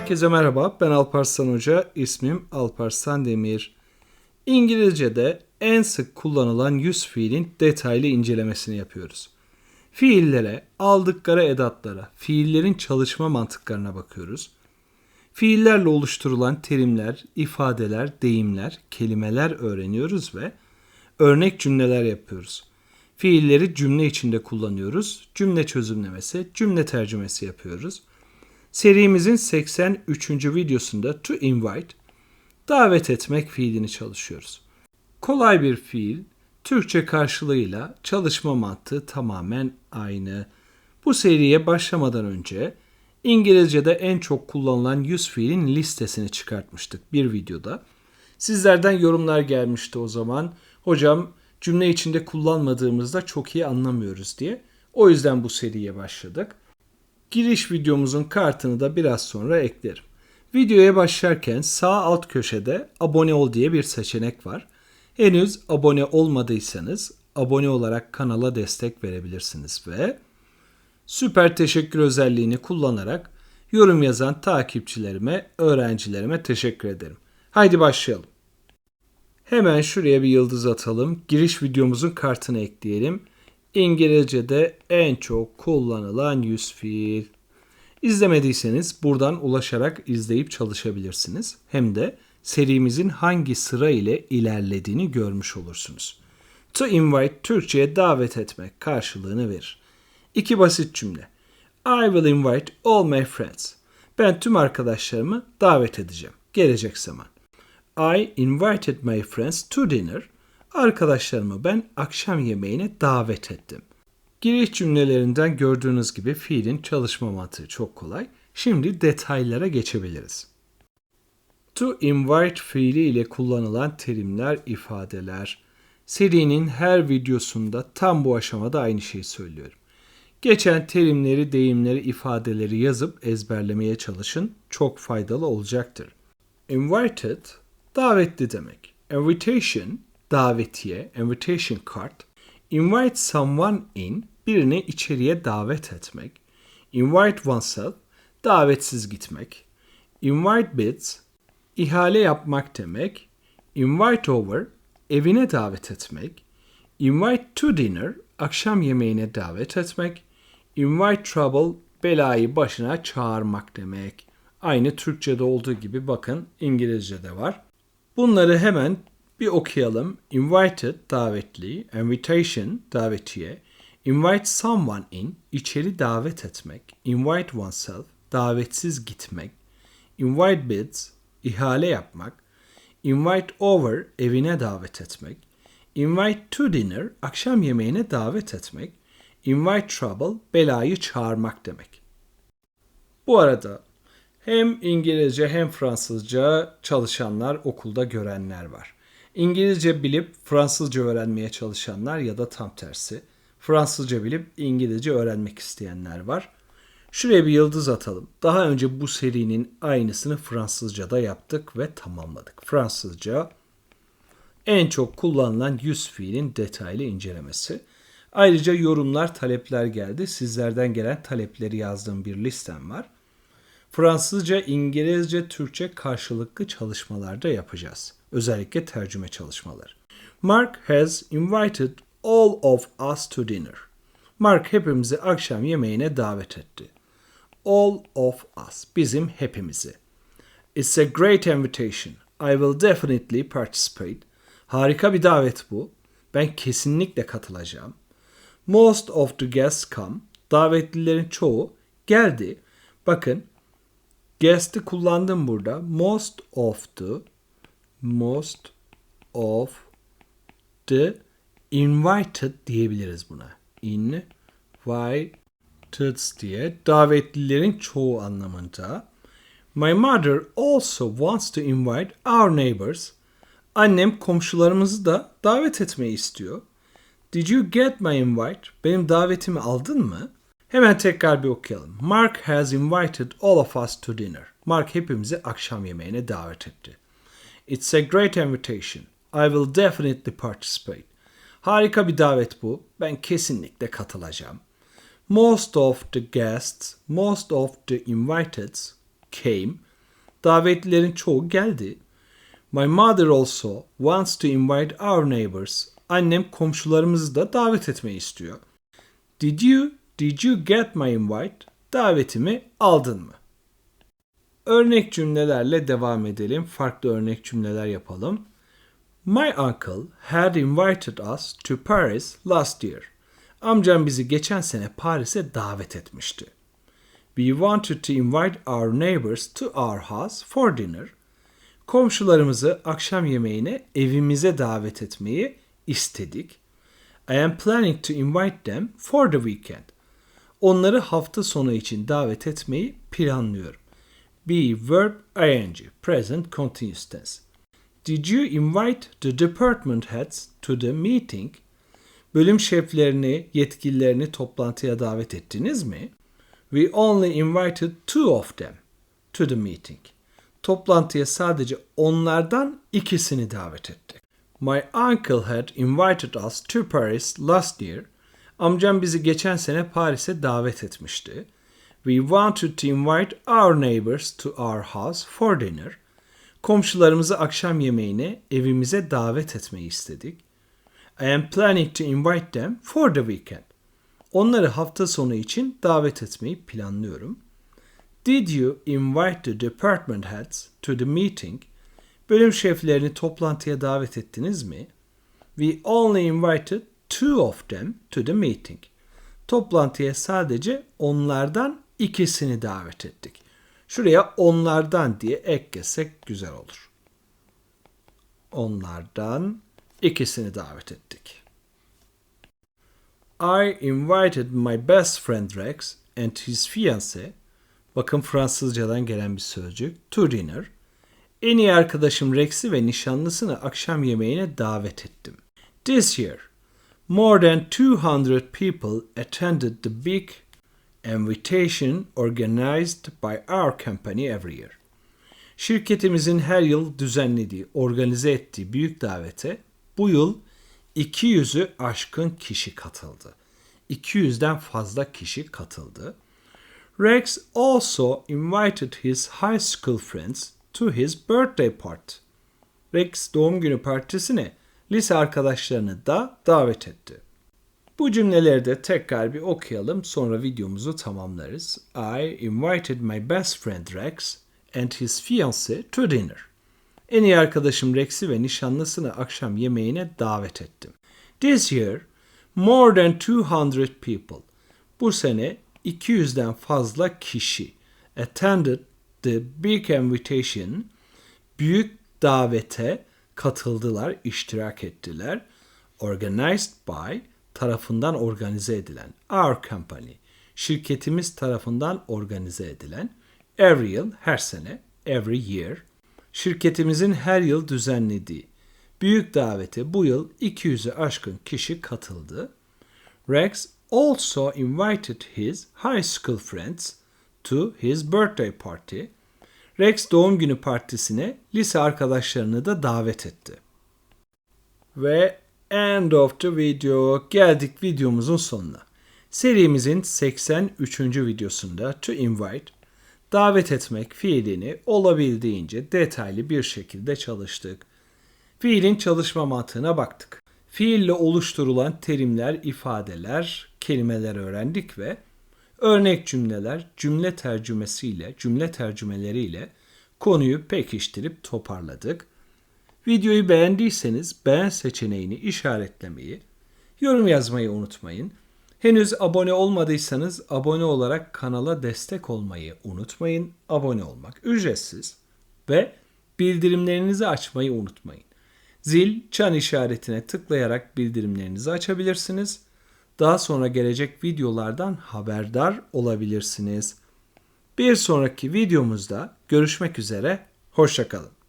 Herkese merhaba, ben Alparslan Hoca, ismim Alparslan Demir. İngilizce'de en sık kullanılan yüz fiilin detaylı incelemesini yapıyoruz. Fiillere, aldıkları edatlara, fiillerin çalışma mantıklarına bakıyoruz. Fiillerle oluşturulan terimler, ifadeler, deyimler, kelimeler öğreniyoruz ve örnek cümleler yapıyoruz. Fiilleri cümle içinde kullanıyoruz. Cümle çözümlemesi, cümle tercümesi yapıyoruz. Serimizin 83. videosunda to invite, davet etmek fiilini çalışıyoruz. Kolay bir fiil, Türkçe karşılığıyla çalışma mantığı tamamen aynı. Bu seriye başlamadan önce İngilizce'de en çok kullanılan 100 fiilin listesini çıkartmıştık bir videoda. Sizlerden yorumlar gelmişti o zaman. Hocam cümle içinde kullanmadığımızda çok iyi anlamıyoruz diye. O yüzden bu seriye başladık. Giriş videomuzun kartını da biraz sonra eklerim. Videoya başlarken sağ alt köşede abone ol diye bir seçenek var. Henüz abone olmadıysanız abone olarak kanala destek verebilirsiniz ve süper teşekkür özelliğini kullanarak yorum yazan takipçilerime, öğrencilerime teşekkür ederim. Haydi başlayalım. Hemen şuraya bir yıldız atalım. Giriş videomuzun kartını ekleyelim. İngilizce'de en çok kullanılan yüz fiil. İzlemediyseniz buradan ulaşarak izleyip çalışabilirsiniz. Hem de serimizin hangi sıra ile ilerlediğini görmüş olursunuz. To invite Türkçe'ye davet etmek karşılığını verir. İki basit cümle. I will invite all my friends. Ben tüm arkadaşlarımı davet edeceğim. Gelecek zaman. I invited my friends to dinner. Arkadaşlarımı ben akşam yemeğine davet ettim. Giriş cümlelerinden gördüğünüz gibi fiilin çalışma mantığı çok kolay. Şimdi detaylara geçebiliriz. To invite fiili ile kullanılan terimler, ifadeler. Serinin her videosunda tam bu aşamada aynı şeyi söylüyorum. Geçen terimleri, deyimleri, ifadeleri yazıp ezberlemeye çalışın. Çok faydalı olacaktır. Invited, davetli demek. Invitation, davetiye, invitation card. Invite someone in, birini içeriye davet etmek. Invite oneself, davetsiz gitmek. Invite bids, ihale yapmak demek. Invite over, evine davet etmek. Invite to dinner, akşam yemeğine davet etmek. Invite trouble, belayı başına çağırmak demek. Aynı Türkçe'de olduğu gibi bakın İngilizce'de var. Bunları hemen bir okuyalım. Invited, davetli. Invitation, davetiye. Invite someone in, içeri davet etmek. Invite oneself, davetsiz gitmek. Invite bids, ihale yapmak. Invite over, evine davet etmek. Invite to dinner, akşam yemeğine davet etmek. Invite trouble, belayı çağırmak demek. Bu arada hem İngilizce hem Fransızca çalışanlar okulda görenler var. İngilizce bilip Fransızca öğrenmeye çalışanlar ya da tam tersi. Fransızca bilip İngilizce öğrenmek isteyenler var. Şuraya bir yıldız atalım. Daha önce bu serinin aynısını Fransızca'da yaptık ve tamamladık. Fransızca en çok kullanılan yüz fiilin detaylı incelemesi. Ayrıca yorumlar, talepler geldi. Sizlerden gelen talepleri yazdığım bir listem var. Fransızca, İngilizce, Türkçe karşılıklı çalışmalarda yapacağız. Özellikle tercüme çalışmaları. Mark has invited all of us to dinner. Mark hepimizi akşam yemeğine davet etti. All of us, bizim hepimizi. It's a great invitation. I will definitely participate. Harika bir davet bu. Ben kesinlikle katılacağım. Most of the guests come. Davetlilerin çoğu geldi. Bakın guest'i kullandım burada. Most of the most of the invited diyebiliriz buna. Invited diye davetlilerin çoğu anlamında. My mother also wants to invite our neighbors. Annem komşularımızı da davet etmeyi istiyor. Did you get my invite? Benim davetimi aldın mı? Hemen tekrar bir okuyalım. Mark has invited all of us to dinner. Mark hepimizi akşam yemeğine davet etti. It's a great invitation. I will definitely participate. Harika bir davet bu. Ben kesinlikle katılacağım. Most of the guests, most of the invited came. Davetlilerin çoğu geldi. My mother also wants to invite our neighbors. Annem komşularımızı da davet etmeyi istiyor. Did you, did you get my invite? Davetimi aldın mı? Örnek cümlelerle devam edelim. Farklı örnek cümleler yapalım. My uncle had invited us to Paris last year. Amcam bizi geçen sene Paris'e davet etmişti. We wanted to invite our neighbors to our house for dinner. Komşularımızı akşam yemeğine evimize davet etmeyi istedik. I am planning to invite them for the weekend. Onları hafta sonu için davet etmeyi planlıyorum. Be verb ing present continuous tense. Did you invite the department heads to the meeting? Bölüm şeflerini, yetkililerini toplantıya davet ettiniz mi? We only invited two of them to the meeting. Toplantıya sadece onlardan ikisini davet ettik. My uncle had invited us to Paris last year. Amcam bizi geçen sene Paris'e davet etmişti. We wanted to invite our neighbors to our house for dinner. Komşularımızı akşam yemeğine evimize davet etmeyi istedik. I am planning to invite them for the weekend. Onları hafta sonu için davet etmeyi planlıyorum. Did you invite the department heads to the meeting? Bölüm şeflerini toplantıya davet ettiniz mi? We only invited two of them to the meeting. Toplantıya sadece onlardan ikisini davet ettik. Şuraya onlardan diye eklesek güzel olur. Onlardan ikisini davet ettik. I invited my best friend Rex and his fiancée. Bakın Fransızcadan gelen bir sözcük. To dinner. En iyi arkadaşım Rex'i ve nişanlısını akşam yemeğine davet ettim. This year, more than 200 people attended the big invitation organized by our company every year. Şirketimizin her yıl düzenlediği, organize ettiği büyük davete bu yıl 200'ü aşkın kişi katıldı. 200'den fazla kişi katıldı. Rex also invited his high school friends to his birthday party. Rex doğum günü partisine lise arkadaşlarını da davet etti. Bu cümleleri de tekrar bir okuyalım sonra videomuzu tamamlarız. I invited my best friend Rex and his fiancée to dinner. En iyi arkadaşım Rex'i ve nişanlısını akşam yemeğine davet ettim. This year, more than 200 people. Bu sene 200'den fazla kişi attended the big invitation. Büyük davete katıldılar, iştirak ettiler. Organized by tarafından organize edilen. Our company. Şirketimiz tarafından organize edilen. Every yıl, her sene. Every year. Şirketimizin her yıl düzenlediği. Büyük davete bu yıl 200'e aşkın kişi katıldı. Rex also invited his high school friends to his birthday party. Rex doğum günü partisine lise arkadaşlarını da davet etti. Ve end of the video geldik videomuzun sonuna. Serimizin 83. videosunda to invite davet etmek fiilini olabildiğince detaylı bir şekilde çalıştık. Fiilin çalışma mantığına baktık. Fiille oluşturulan terimler, ifadeler, kelimeler öğrendik ve örnek cümleler, cümle tercümesiyle, cümle tercümeleriyle konuyu pekiştirip toparladık. Videoyu beğendiyseniz beğen seçeneğini işaretlemeyi, yorum yazmayı unutmayın. Henüz abone olmadıysanız abone olarak kanala destek olmayı unutmayın. Abone olmak ücretsiz ve bildirimlerinizi açmayı unutmayın. Zil, çan işaretine tıklayarak bildirimlerinizi açabilirsiniz. Daha sonra gelecek videolardan haberdar olabilirsiniz. Bir sonraki videomuzda görüşmek üzere, hoşçakalın.